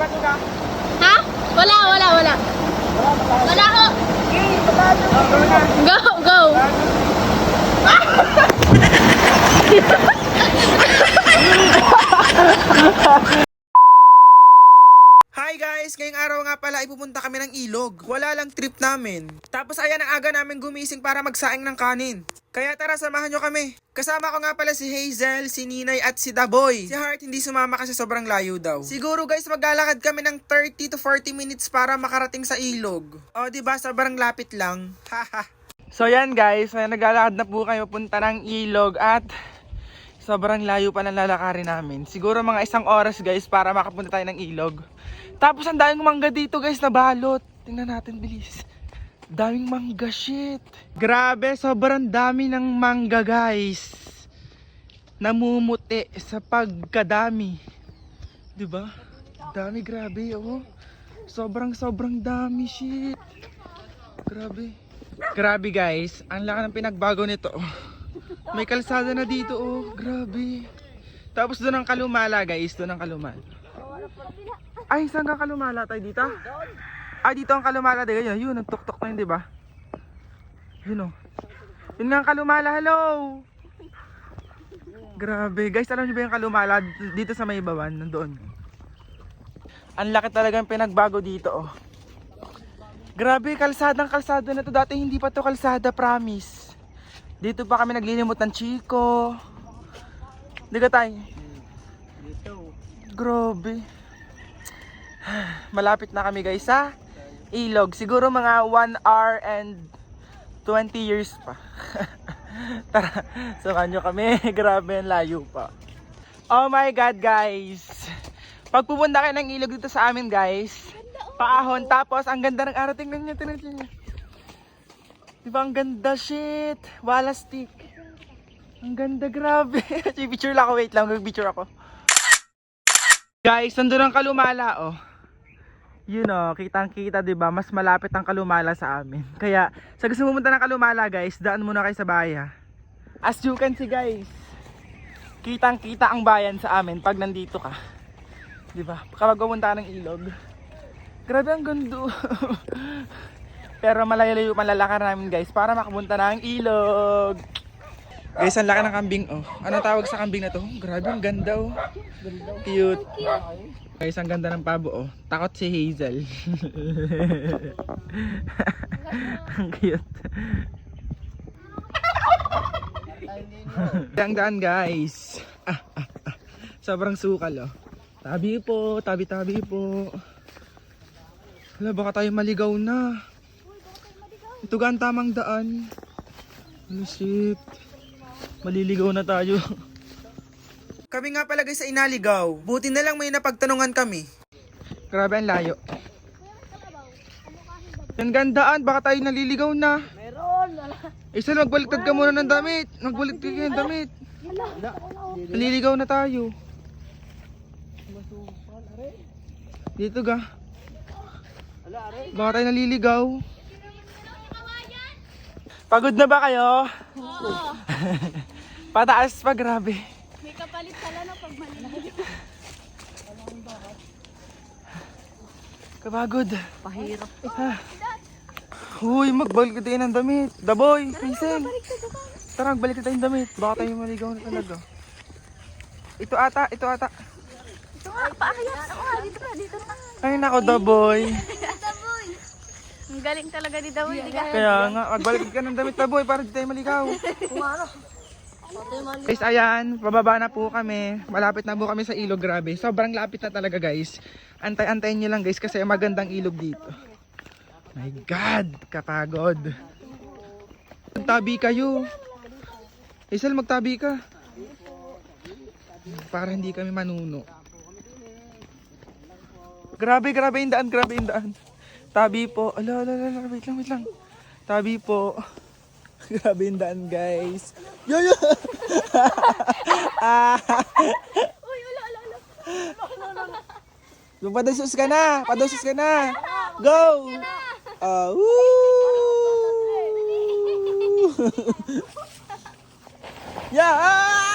Ha? Wala, wala, wala. Wala ko. Go, go. Hi guys! Ngayong araw nga pala ay pupunta kami ng ilog. Wala lang trip namin. Tapos ayan ang aga namin gumising para magsaing ng kanin. Kaya tara samahan nyo kami. Kasama ko nga pala si Hazel, si Ninay at si Daboy. Si Heart hindi sumama kasi sobrang layo daw. Siguro guys maglalakad kami ng 30 to 40 minutes para makarating sa ilog. O di ba sobrang lapit lang. Haha. so yan guys, naglalakad na po kayo punta ng ilog at sobrang layo pa ng lalakarin namin. Siguro mga isang oras guys para makapunta tayo ng ilog. Tapos ang daming mangga dito guys na balot. Tingnan natin bilis. Daming mangga shit. Grabe, sobrang dami ng mangga guys. Namumuti sa pagkadami. 'Di ba? Dami grabe oh. Sobrang sobrang dami shit. Grabe. Grabe guys, ang laki ng pinagbago nito. May kalsada na dito oh. Grabe. Tapos doon ang kalumala guys, doon ang kalumala. Ay, saan ka kalumala tayo dito? Ay, dito ang kalumala tayo. Yun, yun, nagtuktok na yun, di ba? Yun oh. Yun nga ang kalumala, hello! Grabe, guys, alam niyo ba yung kalumala dito sa may bawan, nandoon? Ang laki talaga ng pinagbago dito, oh. Grabe, kalsadang kalsada na to. Dati hindi pa to kalsada, promise. Dito pa kami naglilimot ng chiko. Di ka tayo? Grabe. Malapit na kami guys sa ilog. Siguro mga 1 hour and 20 years pa. Tara, samahan nyo kami. Grabe ang layo pa. Oh my God guys. Pag pupunta kayo ng ilog dito sa amin guys, paahon. Tapos ang ganda ng araw. Tingnan nyo, tingnan nyo. Diba ang ganda shit. Wala stick. Ang ganda, grabe. picture lang ako. Wait lang, mag-picture ako. Guys, nandun ang kalumala, oh. Yun oh, kitang kita 'di ba? Mas malapit ang Kalumala sa amin. Kaya sa gusto pumunta ng Kalumala, guys, daan muna kayo sa bayan. As you can see, guys. Kitang kita ang bayan sa amin pag nandito ka. 'Di ba? Kapag pumunta ng ilog. Grabe ang gando. Pero malayo-layo malalakar namin, guys, para makapunta ng ilog. Guys, ang laki ng kambing, oh. Ano tawag sa kambing na to? Grabe, ang ganda, oh. Cute. Guys, ang ganda ng pabo, oh. Takot si Hazel. ang cute. ang daan, guys. Ah, ah, ah. Sobrang sukal, oh. Tabi po, tabi-tabi po. Wala, baka tayo maligaw na. Ito ga ang tamang daan. Holy shit. Maliligaw na tayo. Kami nga pala guys sa inaligaw. Buti na lang may napagtanungan kami. Grabe ang layo. Yan gandaan, baka tayo naliligaw na. Meron, wala. Isa magbaliktad ka muna ng damit. Magbaliktad ka ng damit. Naliligaw na tayo. Dito ga. Baka tayo naliligaw. Pagod na ba kayo? Oo. Pataas pa, grabe. May kapalit pala no pag maliit. Kapagod. Pahirap. Uy, magbalik tayo ng damit. The boy, Hazel. Tara, magbalik tayo ng damit. Baka tayo maligaw na talaga. Ito ata, ito ata. Ito nga, paakayat. Oo nga, dito na, dito na. Ay nako, the boy. Ang galing talaga ni Dawoy. Di ka? Kaya nga, magbalik ka ng damit, the boy, para di tayo maligaw. Guys, ayan, pababa na po kami. Malapit na po kami sa ilog, grabe. Sobrang lapit na talaga, guys. Antay-antayin nyo lang, guys, kasi magandang ilog dito. My God, kapagod. Magtabi kayo. Hazel, magtabi ka. Para hindi kami manuno. Grabe, grabe yung daan, grabe yung daan. Tabi po. Ala, ala, ala, wait lang, wait lang. Tabi po. Grabe yung daan, guys. Yo, yo! ah. Uy, ala, ala, ala. Padasos ka na! Padasos ka na! Go! Ah, woo! yeah! Ah!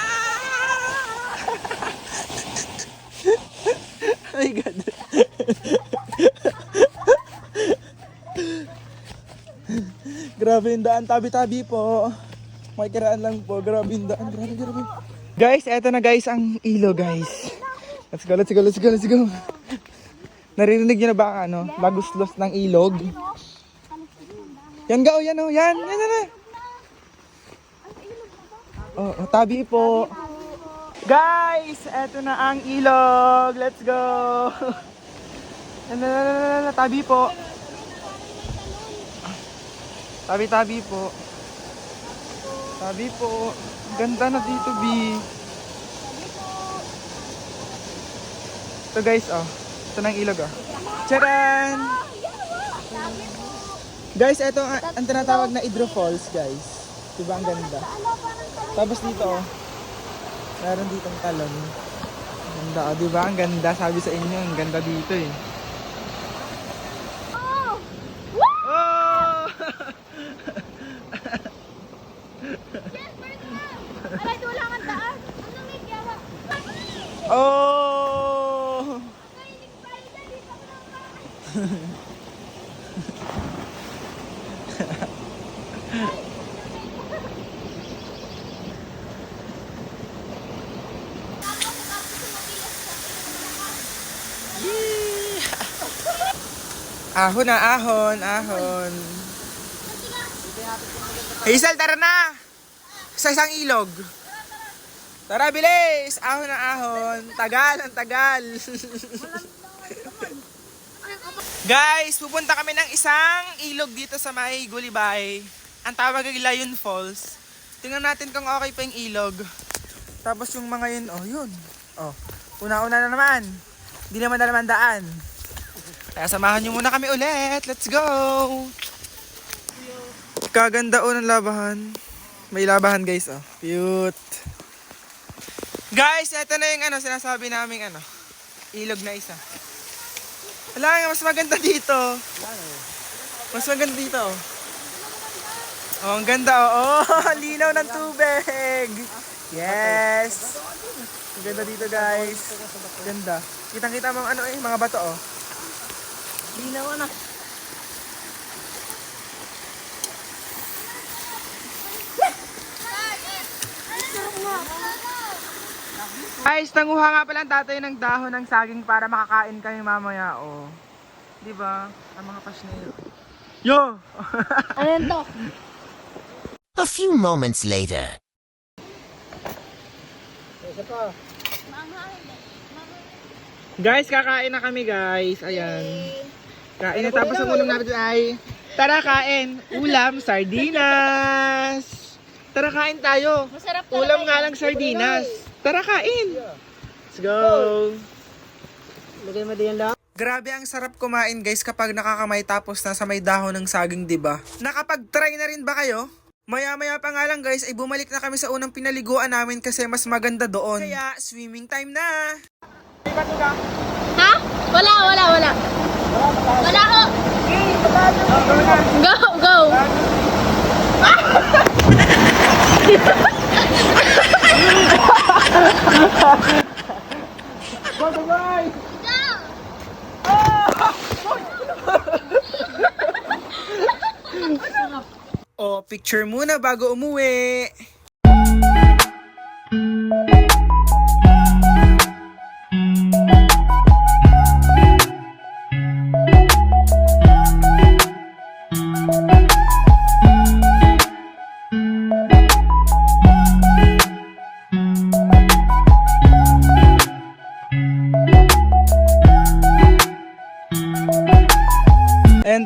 oh my God. Grabe yung daan, tabi-tabi po. May kiraan lang po, grabe yung daan, grabe, grabe. Guys, eto na guys ang ilo guys. Let's go, let's go, let's go, let's go. Naririnig niyo na ba ang ano, laguslos ng ilog? Yan ga, oh, yan oh, yan, yan, yan, yan. Oh, oh, tabi po. Guys, eto na ang ilog. Let's go. Yan, tabi po. Tabi-tabi po. Tabi po. Ganda na dito, B. Ito guys, oh. Ito ng ilog, oh. Charan! Guys, ito ang, ang tinatawag na Hydro Falls, guys. Diba ang ganda? Tapos dito, oh. Meron ditong talon. Ganda, oh. Diba ang ganda? Sabi sa inyo, ang ganda dito, eh. Oh! Oh! Alay, wala kang daan. Ano may kiyawa? oh! Mainig pa rin dito ako lang Ahon na, ahon, ahon. Hazel, tara na! Sa isang ilog. Tara, bilis! Ahon na, ahon. Tagal, ang tagal. Guys, pupunta kami ng isang ilog dito sa may Gulibay. Ang tawag ay Lion Falls. Tingnan natin kung okay pa yung ilog. Tapos yung mga yun, oh yun. Oh, una-una na naman. Hindi naman na naman daan. Kaya samahan nyo muna kami ulit. Let's go! Kaganda o ng labahan. May labahan guys oh. Cute. Guys, eto na yung ano, sinasabi naming ano. Ilog na isa. Wala nga, mas maganda dito. Mas maganda dito. oh. Oh, ang ganda oh. Oh, linaw ng tubig. Yes. Ang ganda dito guys. Ganda. Kitang-kita mo ano eh, mga bato oh. Linaw na. Guys, tanguha nga pala ang tatay ng dahon ng saging para makakain kami mamaya, oh. Di ba? Ang mga pasnero. Yo! Ano yan to? A few moments later. guys, kakain na kami, guys. Ayan. Kain na tapos ang ulam natin ay Tara kain! Ulam, sardinas! Tara kain tayo! Masarap talaga. Ulam nga lang sardinas. Tara kain! Let's go! Lagay mo din lang. Grabe ang sarap kumain guys kapag nakakamay tapos nasa may dahon ng saging, 'di ba? Nakapag-try na rin ba kayo? Maya-maya pa nga lang guys ay bumalik na kami sa unang pinaliguan namin kasi mas maganda doon. Kaya swimming time na! Ha? Wala, wala, wala. Wala ko. Go, go. O, picture muna bago umuwi.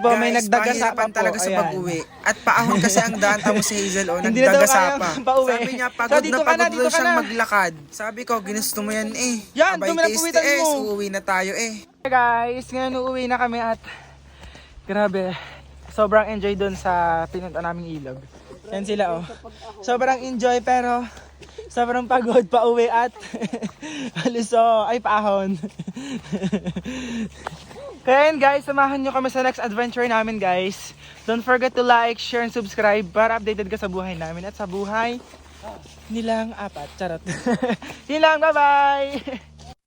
Po, may Guys, nagdagasa pa po. talaga sa pag-uwi. At paahon kasi ang daan tamo si Hazel, oh, Hindi na daw nagdagasa kaya pa. pauwi. eh. Sabi niya, So, pagod dito na ka na, pagod dito daw ka siyang na. maglakad. Sabi ko, ginusto mo yan eh. Yan, Abay, dumi na puwitan tiis, mo. Uuwi na tayo eh. Guys, ngayon uuwi na kami at grabe, sobrang enjoy doon sa pinunta naming ilog. Yan sila oh. Sobrang enjoy pero sobrang pagod pa uwi at aluso, ay paahon. Kaya yun guys, samahan nyo kami sa next adventure namin guys. Don't forget to like, share, and subscribe para updated ka sa buhay namin at sa buhay nilang apat. Charot. yun lang, bye-bye!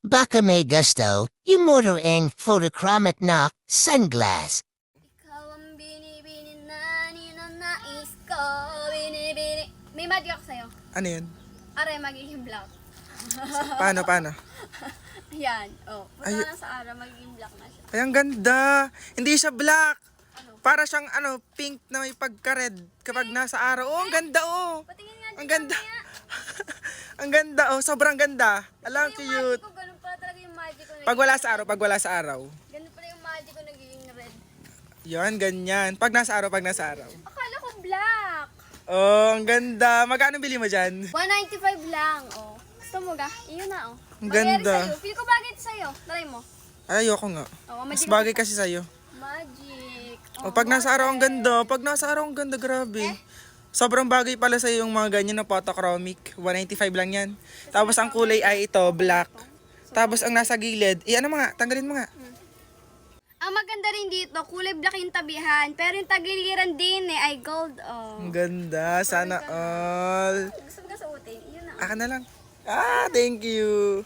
Baka may gusto, yung motor ang photochromate na sunglass. Ikaw ang binibini na ninanais May magic ako sa'yo. Ano yun? Aray, magiging black. Paano, paano? Ayan. Oh, punta Ay- na sa araw, magiging black na siya. Ay, ang ganda. Hindi siya black. Ano? Para siyang ano, pink na may pagka-red kapag nasa araw. Oh, ang ganda oh. Patingin nga Ang dito, ganda. mamaya. ang ganda oh, sobrang ganda. Alam, Yung cute. ko, ganun pala talaga yung magic ko. Pag wala sa araw, pag wala sa araw. Ganun pala yung magic ko nagiging red. Yan, ganyan. Pag nasa araw, pag nasa araw. Akala ko black. Oh, ang ganda. Magkano bili mo dyan? 195 lang, oh. Gusto mo ga? Iyon na, oh. Ang ganda. Sa'yo. Feel ko bagay ito sa'yo. Try mo. Ay, ayoko nga. Oh, Mas magic bagay kasi sa'yo. Magic. Oh, pag nasa araw, ang ganda. Pag nasa araw, ang ganda. Grabe. Sobrang bagay pala sa'yo yung mga ganyan na photochromic. 195 lang yan. Tapos ang kulay ay ito, black. Tapos ang nasa gilid, eh ano mga, tanggalin mo nga. Ang maganda rin dito, kulay black yung tabihan. Pero yung tagiliran din eh, ay gold, oh. Ang ganda. Sana all. Gusto mo ka suotin? Iyon na. Aka na lang. Ah, thank you.